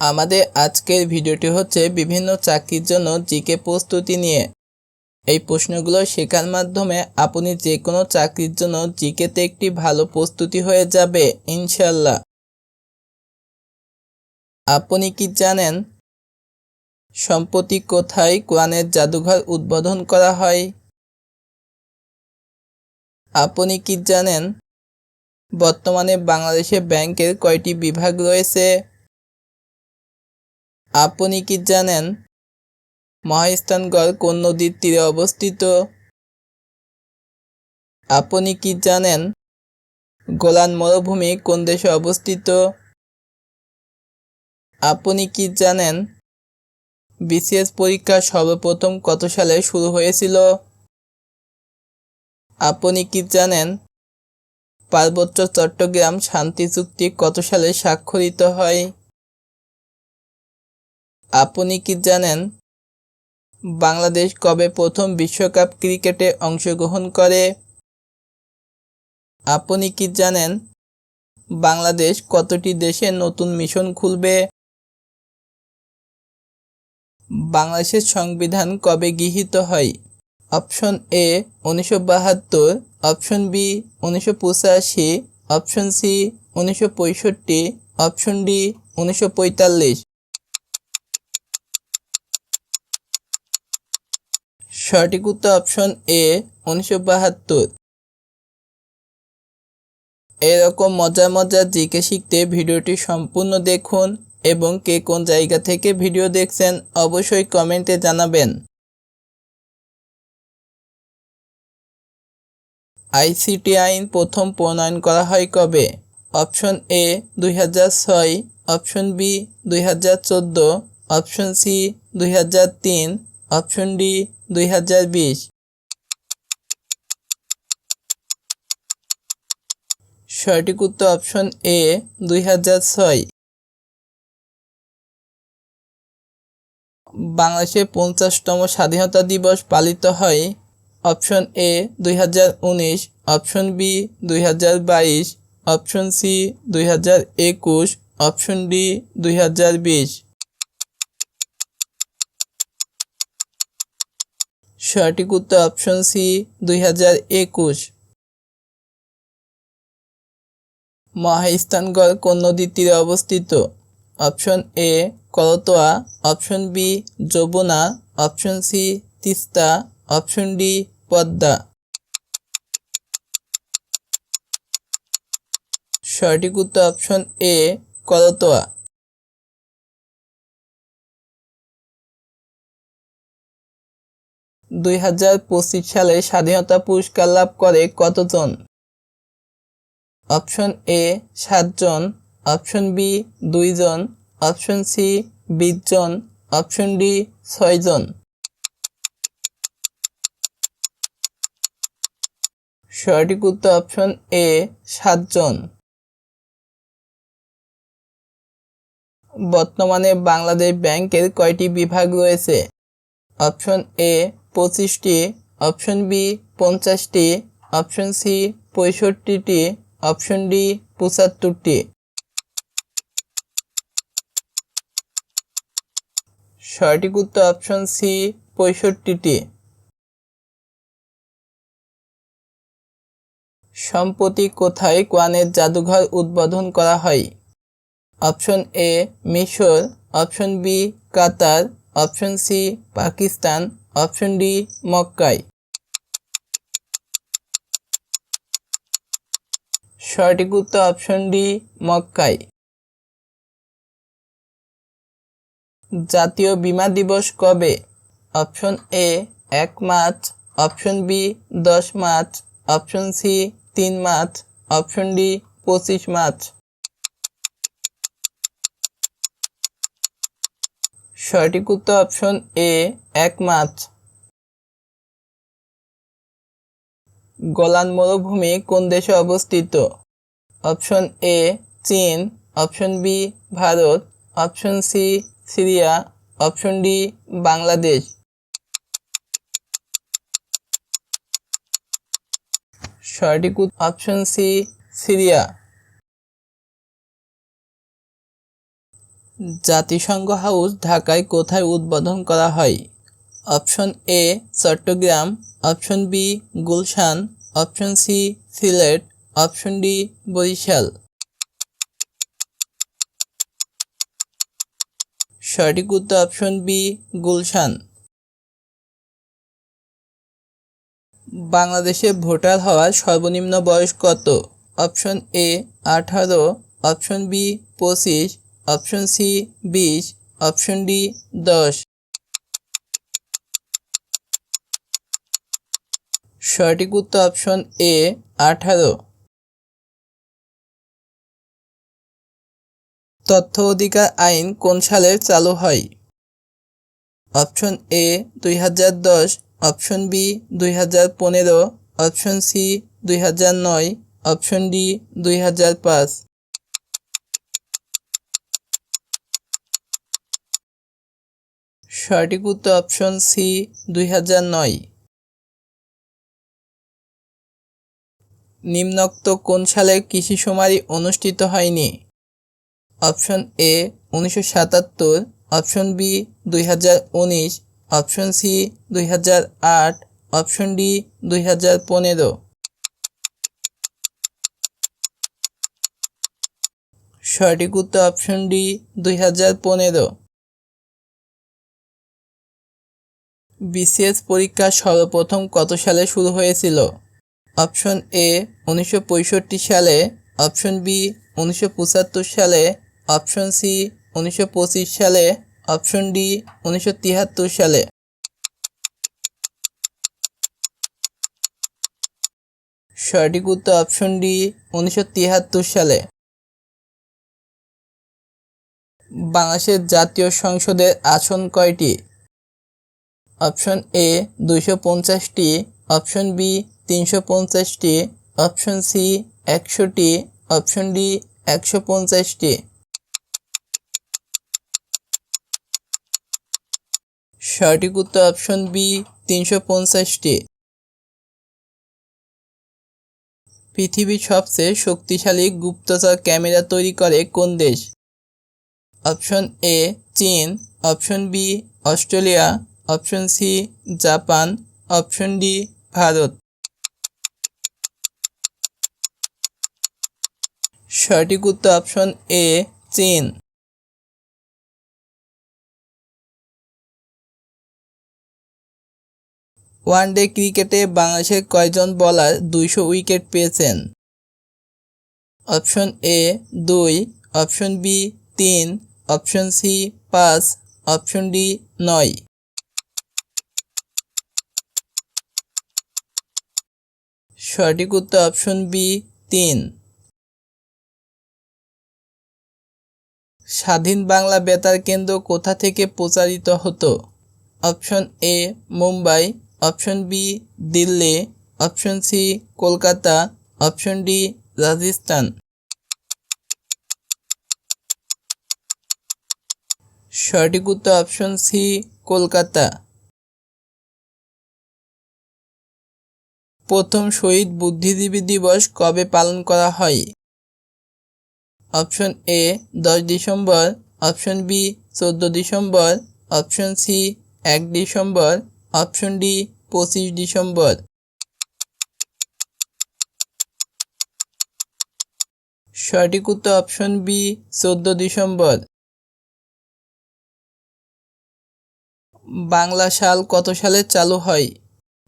আমাদের আজকের ভিডিওটি হচ্ছে বিভিন্ন চাকরির জন্য জিকে প্রস্তুতি নিয়ে। এই প্রশ্নগুলো শেখার মাধ্যমে আপনি যে কোনো চাকরির জন্য জিকেতে একটি ভালো প্রস্তুতি হয়ে যাবে ইনশাল্লাহ আপনি কি জানেন সম্প্রতি কোথায় কোরআনের জাদুঘর উদ্বোধন করা হয়? আপনি কি জানেন বর্তমানে বাংলাদেশে ব্যাংকের কয়টি বিভাগ রয়েছে? আপনি কি জানেন মহাস্থানগড় কোন নদীর তীরে অবস্থিত? আপনি কি জানেন গোলান মরুভূমি কোন দেশে অবস্থিত? আপনি কি জানেন বিসিএস পরীক্ষা সর্বপ্রথম কত সালে শুরু হয়েছিল? আপনি কি জানেন পার্বত্য চট্টগ্রাম শান্তি চুক্তি কত সালে স্বাক্ষরিত হয়? আপনি কি জানেন বাংলাদেশ কবে প্রথম বিশ্বকাপ ক্রিকেটে অংশগ্রহণ করে? আপনি কি জানেন বাংলাদেশ কতটি দেশে নতুন মিশন খুলবে? বাংলাদেশের সংবিধান কবে গৃহীত হয়? অপশন এ উনিশশো বাহাত্তর, অপশন বি উনিশশো পঁচাশি, অপশন সি উনিশশো পঁয়ষট্টি, অপশন ডি উনিশশো পঁয়তাল্লিশ। সঠিক উত্তর অপশন এ উনিশশো বাহাত্তর। এরকম মজার মজার জিকে শিখতে ভিডিওটি সম্পূর্ণ দেখুন এবং কে কোন জায়গা থেকে ভিডিও দেখছেন অবশ্যই কমেন্টে জানাবেন। আইসিটি আইন প্রথম প্রণয়ন করা হয় কবে? অপশন এ দুই হাজার ছয় অপশন বি দুই হাজার চোদ্দ অপশন সি দুই হাজার তিন অপশন ডি, দুই হাজার বিশ। সঠিক উত্তর অপশন এ, দুই হাজার ছয়। বাংলাদেশে পঞ্চাশতম স্বাধীনতা দিবস পালিত হয়। অপশন এ, দুই হাজার উনিশ। অপশন বি, দুই হাজার বাইশ। অপশন সি, দুই হাজার একুশ। অপশন ডি, দুই হাজার বিশ। সঠিক উত্তর অপশন সি দুই হাজার একুশ। মহাস্থানগড় কোন নদীর তীরে অবস্থিত? Option A Karatoya option B Jamuna. Option C Teesta. Option D Padma. সঠিক উত্তর অপশন এ করতোয়া দুই হাজার পঁচিশ সালে স্বাধীনতা পুরস্কার লাভ করে কতজন? অপশন এ, সাতজন। অপশন বি, দুইজন। অপশন সি বিশ জন অপশন ডি, ছয়জন। সঠিক উত্তর অপশন এ, সাতজন। বর্তমানে বাংলাদেশ ব্যাংকের কয়টি বিভাগ রয়েছে? অপশন এ পঁচিশটি অপশন বি পঞ্চাশটি অপশন সি পঁয়ষট্টিটি অপশন ডি পঁচাত্তরটি। সঠিক উত্তর অপশন সি পঁয়ষট্টিটি। সম্প্রতি কোথায় কোয়ানের জাদুঘর উদ্বোধন করা হয়? অপশন এ মিশর option B Qatar option C Pakistan option D, মক্কায়। সঠিক উত্তর অপশন ডি, মক্কায়। জাতীয় বিমা দিবস কবে? অপশন এ, এক মার্চ। অপশন বি, দশ মার্চ। অপশন সি, তিন মার্চ। অপশন ডি, পঁচিশ মার্চ। সঠিক উত্তর অপশন এ, এক মাস গোলান মরুভূমি কোন দেশে অবস্থিত? অপশন এ, চীন। Option B, Bharat. Option C, Syria. Option D, Bangladesh. সঠিক অপশন সি, সিরিয়া। জাতিসংঘ হাউস ঢাকায় কোথায় উদ্বোধন করা হয়? Option A, Chattogram. Option B, Gulshan. Option C, Sylhet. Option D, Barishal. সঠিক উত্তর অপশন বি, গুলশান। বাংলাদেশে ভোটার হওয়ার সর্বনিম্ন বয়স কত? অপশন এ, আঠারো। অপশন বি, পঁচিশ। অপশন সি, বিশ। অপশন ডি, দশ। সঠিক উত্তর অপশন এ, আঠারো। তথ্য অধিকার আইন কোন সালে চালু হয়? অপশন এ, দুই হাজার দশ। অপশন বি, দুই হাজার পনেরো। অপশন সি, দুই হাজার নয়। অপশন ডি, দুই হাজার পাঁচ। সঠিক উত্তর অপশন সি দুই হাজার নয়। নিম্নোক্ত কোন সালে কৃষি শুমারি অনুষ্ঠিত হয়নি? অপশন এ উনিশশো সাতাত্তর। অপশন বি দুই হাজার উনিশ। অপশন সি দুই হাজার আট। অপশন ডি দুই হাজার পনেরো। সঠিক উত্তর অপশন ডি দুই হাজার পনেরো। বিসিএস পরীক্ষা সর্বপ্রথম কত সালে শুরু হয়েছিল? অপশন এ উনিশশো পঁয়ষট্টি সালে। অপশন বি উনিশশো পঁচাত্তর সালে। অপশন সি উনিশশো পঁচিশ সালে। অপশন ডি উনিশশো তিয়াত্তর সালে। সঠিক উত্তর অপশন ডি উনিশশো সালে। বাংলাদেশের জাতীয় সংসদের আসন কয়টি? অপশন এ দুইশো পঞ্চাশটি, অপশন বি তিনশো পঞ্চাশটি, অপশন সি একশোটি, অপশন ডি একশো পঞ্চাশটি। সঠিক উত্তর অপশন বি তিনশো পঞ্চাশটি। পৃথিবীর সবচেয়ে শক্তিশালী গুপ্তচর ক্যামেরা তৈরি করে কোন দেশ? অপশন এ চীন, option B Australia option C, Japan. Option D, Bharat. সঠিক উত্তর অপশন এ, চীন। ওয়ানডে ক্রিকেটে বাংলাদেশের কয়জন বলার দুইশো উইকেট পেয়েছেন? অপশন এ, দুই। অপশন বি, তিন। অপশন সি, পাঁচ। অপশন ডি, নয়। সঠিক উত্তর অপশন বি, তিন। স্বাধীন বাংলা বেতার কেন্দ্র কোথা থেকে প্রচারিত হতো? Option A, Mumbai. Option B, Delhi. Option C, Kolkata. Option D, Rajasthan. সঠিক উত্তর অপশন সি, কলকাতা। প্রথম শহীদ বুদ্ধিজীবী দিবস কবে পালন করা হয়? অপশন এ, দশ ডিসেম্বর। অপশন বি, চোদ্দ ডিসেম্বর। অপশন সি, এক ডিসেম্বর। অপশন ডি, পঁচিশ ডিসেম্বর। সঠিক উত্তর অপশন বি, চোদ্দ ডিসেম্বর। বাংলা সাল কত সালে চালু হয়?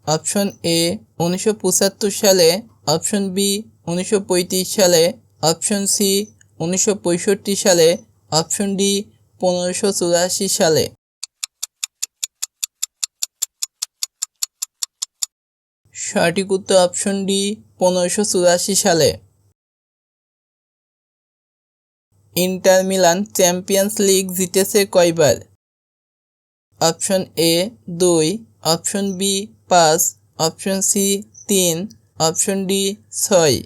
অপশন এ উনিশশো পঁচাত্তর সালে, অপশন বি উনিশশো পঁয়ত্রিশ সালে, অপশন সি উনিশশো পঁয়ষট্টি সালে, অপশন ডি পনেরোশো সালে। সঠিক উত্তর অপশন ডি পনেরোশো সালে। ইন্টার মিলান চ্যাম্পিয়ন্স লিগ জিতেছে কয়বার? অপশন এ দুই, অপশন বি পাঁচ অপশন সি তিন অপশন ডি ছয়।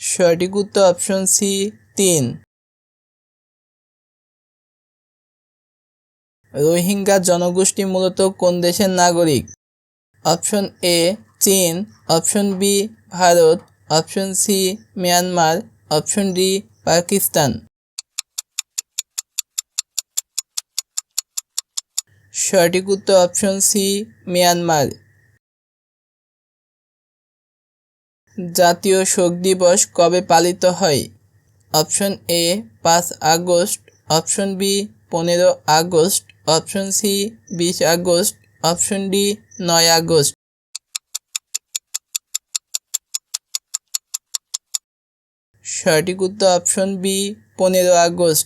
সঠিক উত্তর অপশন সি তিন। রোহিঙ্গা জনগোষ্ঠী মূলত কোন দেশের নাগরিক? অপশন এ চীন option B Bharat option C Myanmar option D Pakistan. সঠিক উত্তর অপশন সি, মিয়ানমার। জাতীয় শোক দিবস কবে পালিত হয়? অপশন এ, পাঁচ আগস্ট। অপশন বি, পনেরো আগস্ট। অপশন সি, বিশ আগস্ট। অপশন ডি, নয় আগস্ট। সঠিক উত্তর অপশন বি, পনেরো আগস্ট।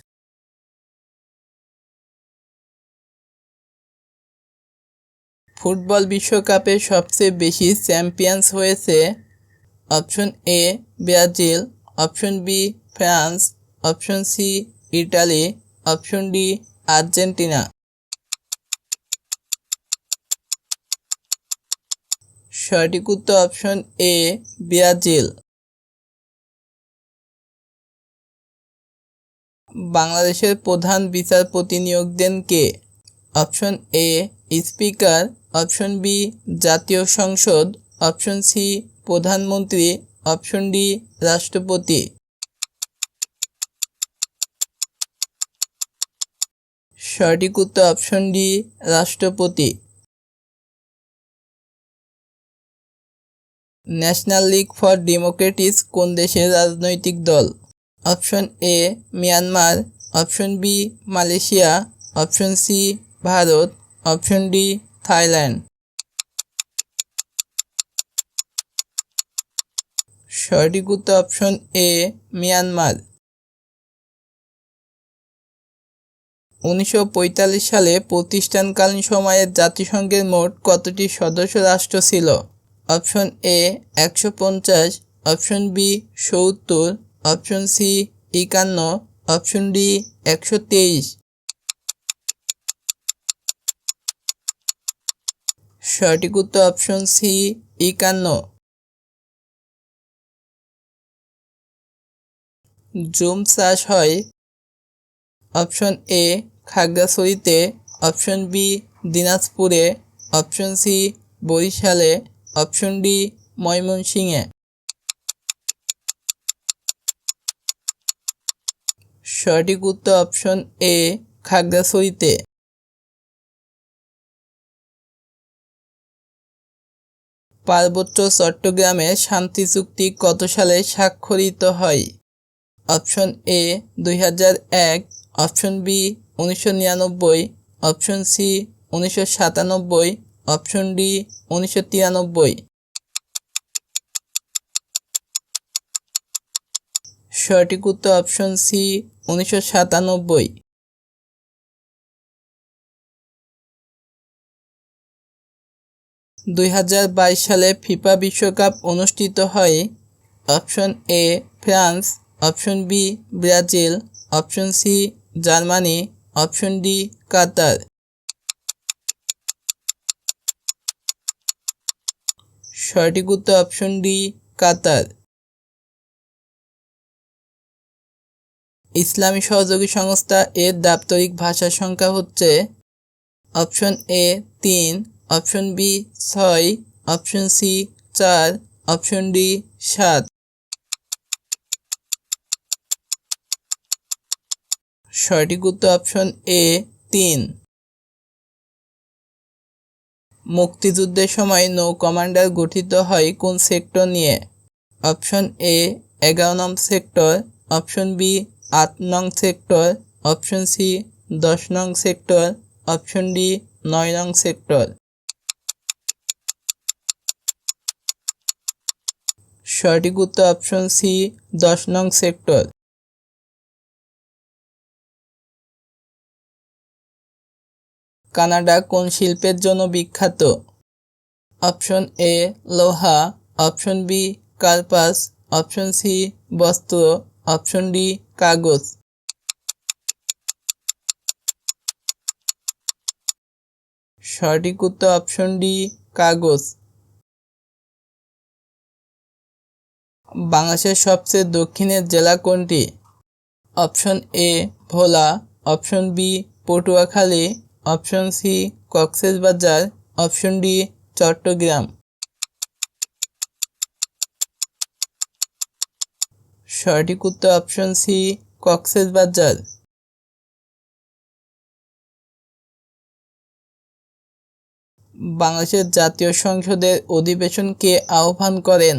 ফুটবল বিশ্বকাপে সবচেয়ে বেশি চ্যাম্পিয়ন্স হয়েছে option A Brazil, option B France, option C Italy, option D Argentina. সঠিক উত্তর অপশন এ ব্রাজিল। বাংলাদেশের প্রধান বিচারপতি নিয়োগ দেন কে? Option A speaker option B, জাতীয় সংসদ। অপশন সি, প্রধানমন্ত্রী। অপশন ডি, রাষ্ট্রপতি। সঠিক উত্তর অপশন ডি, রাষ্ট্রপতি। ন্যাশনাল লীগ ফর ডেমোক্রেটিস, কোন দেশের রাজনৈতিক দল? Option A, Myanmar. Option B, Malaysia. Option C, Bharat. Option D Thailand. সঠিক উত্তর অপশন এ, মিয়ানমার। উনিশশো পঁয়তাল্লিশ সালে প্রতিষ্ঠানকালীন সময়ে জাতিসংঘের মোট কতটি সদস্য রাষ্ট্র ছিল? অপশন এ, একশো পঞ্চাশ, অপশন বি, সত্তর, অপশন সি, একান্ন, অপশন ডি, একশো তেইশ। সঠিক উত্তর অপশন সি একান্ন। জুম চাষ হয় অপশন এ খাগড়াছড়িতে অপশন বি দিনাজপুরে অপশন সি বরিশালে অপশন ডি ময়মনসিংহে। সঠিক উত্তর অপশন এ খাগড়াছড়িতে। পার্বত্য চট্টগ্রামে শান্তি চুক্তি কত সালে স্বাক্ষরিত হয়? অপশন এ দুই হাজার এক। অপশন বি উনিশশো নিরানব্বই। অপশন সি উনিশশো সাতানব্বই। অপশন ডি উনিশশো তিরানব্বই। সঠিক উত্তর অপশন সি উনিশশো সাতানব্বই। দুই হাজার বাইশ সালে ফিফা বিশ্বকাপ অনুষ্ঠিত হয়। Option A, France. Option B, Brazil. Option C, Germany. Option D, Qatar. সঠিক উত্তর অপশন ডি, কাতার। ইসলামী সহযোগী সংস্থা এর দাপ্তরিক ভাষার সংখ্যা হচ্ছে অপশন এ, তিন। অপশন বি ছয়, অপশন সি চার, অপশন ডি সাত। সঠিক উত্তর অপশন এ তিন। মুক্তিযুদ্ধের সময় নৌ কমান্ডার গঠিত হয় কোন সেক্টর নিয়ে? অপশন এ এগারো নং সেক্টর, অপশন বি আট নং সেক্টর, অপশন সি দশ নং সেক্টর, অপশন ডি নয় নং সেক্টর। সঠিক উত্তর অপশন সি দশ নং সেক্টর কানাডা কোন শিল্পের জন্য বিখ্যাত? অপশন এ লোহা। অপশন বি কার্পাস। অপশন সি বস্ত্র। অপশন ডি কাগজ। সঠিক উত্তর অপশন ডি কাগজ। বাংলাদেশের সবচেয়ে দক্ষিণের জেলা কোনটি? Option A, Bhola, option B, Patuakhali, option C Cox's Bazar option D, Chattogram. সঠিক উত্তর অপশন সি কক্সবাজার বাংলাদেশের জাতীয় সংসদের অধিবেশনকে আহ্বান করেন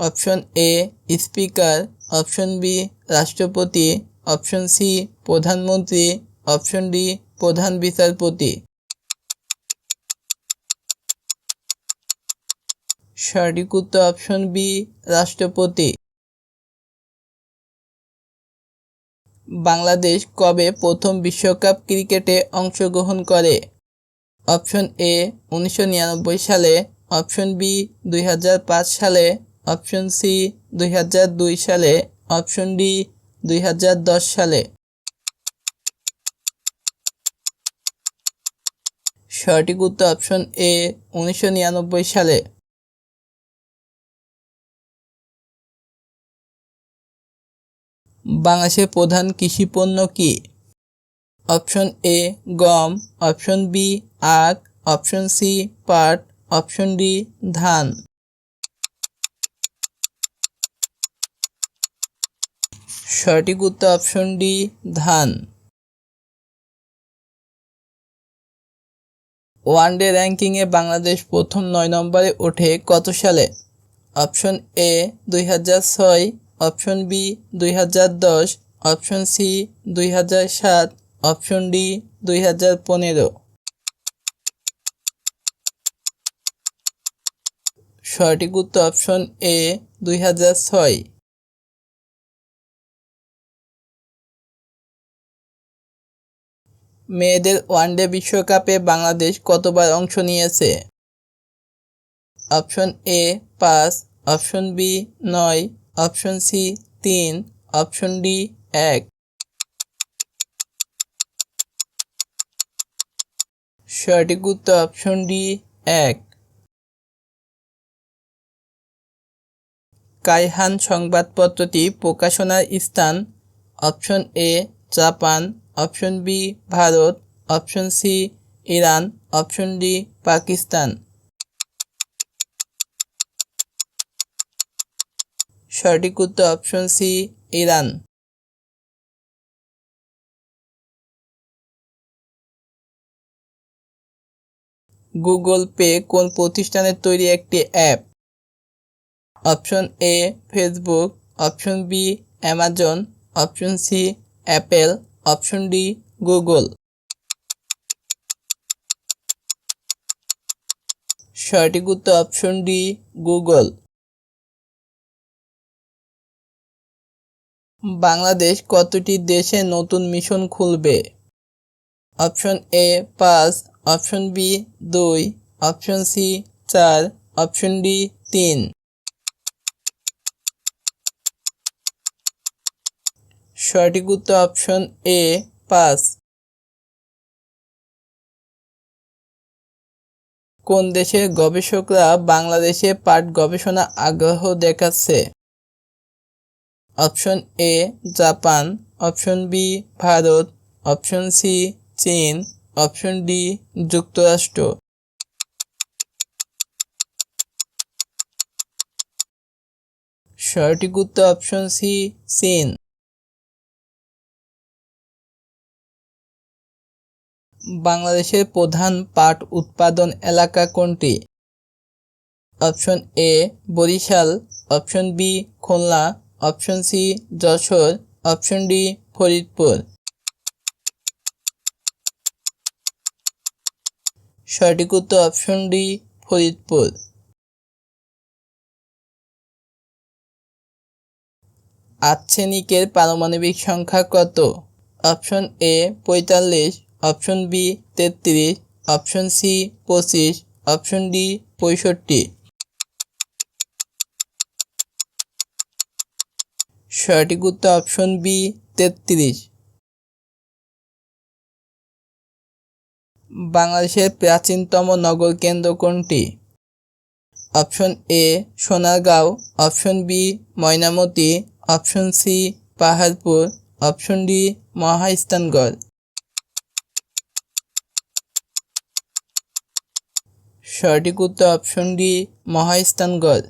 option A, speaker. Option B, রাষ্ট্রপতি। অপশন সি, প্রধানমন্ত্রী। অপশন ডি, প্রধান বিচারপতি। সঠিক উত্তর অপশন বি, রাষ্ট্রপতি। বাংলাদেশ কবে প্রথম বিশ্বকাপ ক্রিকেটে অংশগ্রহণ করে? অপশন এ, উনিশশো নিরানব্বই সালে। অপশন বি, দুই হাজার পাঁচ সালে। অপশন সি দুই হাজার দুই সালে, অপশন ডি দুই হাজার দশ সালে। সঠিক উত্তর অপশন এ উনিশশো নিরানব্বই সালে। বাংলাদেশের প্রধান কৃষি পণ্য কি? অপশন এ গম, অপশন বি আখ, অপশন সি পাট, অপশন ডি ধান। সঠিক উত্তর অপশন ডি ধান। ওয়ান ডে র্যাঙ্কিংয়ে বাংলাদেশ প্রথম নয় নম্বরে ওঠে কত সালে? অপশন এ দুই হাজার ছয় অপশন বি দুই হাজার দশ অপশন সি দুই হাজার সাত অপশন ডি দুই হাজার পনেরো। সঠিক উত্তর অপশন এ দুই হাজার ছয়। মেয়েদের ওয়ানডে বিশ্বকাপে বাংলাদেশ কতবার অংশ নিয়েছে? অপশন এ, পাঁচ। অপশন বি, নয়। অপশন সি, তিন। অপশন ডি, এক। সঠিক উত্তর অপশন ডি, এক। কাইহান সংবাদপত্রটি প্রকাশনার স্থান। Option A, Japan. Option B, Bharat. Option C, Iran. Option D, Pakistan. সঠিক উত্তর option C, Iran. Google Pay কোন প্রতিষ্ঠানের তৈরি একটি app? Option A, Facebook. Option B, Amazon. Option C, Apple. Option D, Google. সঠিক উত্তর অপশন ডি, গুগল। বাংলাদেশ কতটি দেশে নতুন মিশন খুলবে? অপশন এ, পাঁচ। অপশন বি, দুই। অপশন সি, চার। অপশন ডি, তিন। সঠিক উত্তর অপশন এ পাঁচ। কোন দেশের গবেষকরা বাংলাদেশে পাট গবেষণা আগ্রহ দেখাচ্ছে? Option A Japan. Option B Bharat. Option C চীন। অপশন ডি যুক্তরাষ্ট্র। সঠিক উত্তর অপশন সি চীন। বাংলাদেশের প্রধান পাট উৎপাদন এলাকা কোনটি? Option A, Barishal, option B, Khulna, option C, Jashore, option D, Faridpur. সঠিক উত্তর অপশন ডি, ফরিদপুর। আর্সেনিকের পারমাণবিক সংখ্যা কত? অপশন এ, পঁয়তাল্লিশ অপশন বি তেত্রিশ, অপশন সি পঁচিশ, অপশন ডি পঁয়ষট্টি। সঠিক উত্তর অপশন বি তেত্রিশ। বাংলাদেশের প্রাচীনতম নগর কেন্দ্র কোনটি? Option A Sonargaon, option B Mainamati, option C Paharpur, option D Mahasthangarh. সঠিক উত্তর অপশন ডি মহাস্থানগড়